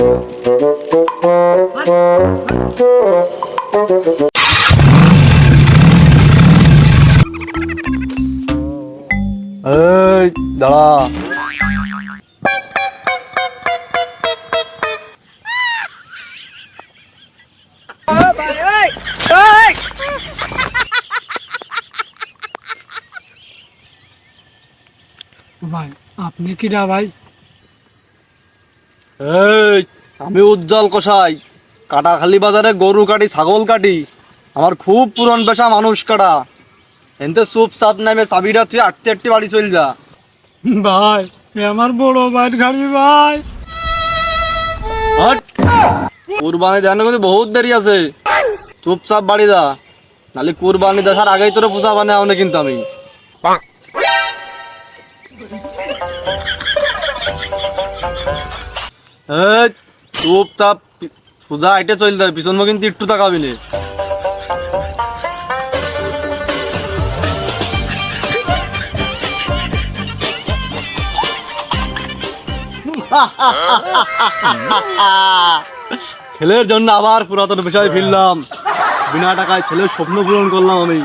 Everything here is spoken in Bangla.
এই দাঁড়া। ভাই আপনি কিরা ভাই? এই আমি উজ্জ্বল কষাই কাটাখালি বাজারে গরু কাটি ছাগল কাটি। আমার খুব পুরন পেশা মানুষ কাটা। এনতে চুপ চাপ নামে চাবিটা তুই আটটি আটটি বাড়ি চল যা। ভাই এ আমার বড় ভাইয়ের গাড়ি ভাই। হট। কুরবানি দেওয়ার কিন্তু বহুত দেরি আছে। চুপচাপ বাড়ি যা। নালে কুরবানি দেখার আগেই তোর পূজা বানে আনে কিন্তু আমি। এই, চুপচাপ পূজা আইটে চল যায় পিছন কিন্তু একটু তাকাবি নে। ছেলের জন্য আবার পুরাতন পেশায় ফিরলাম। বিনা টাকায় ছেলের স্বপ্ন পূরণ করলাম আমি।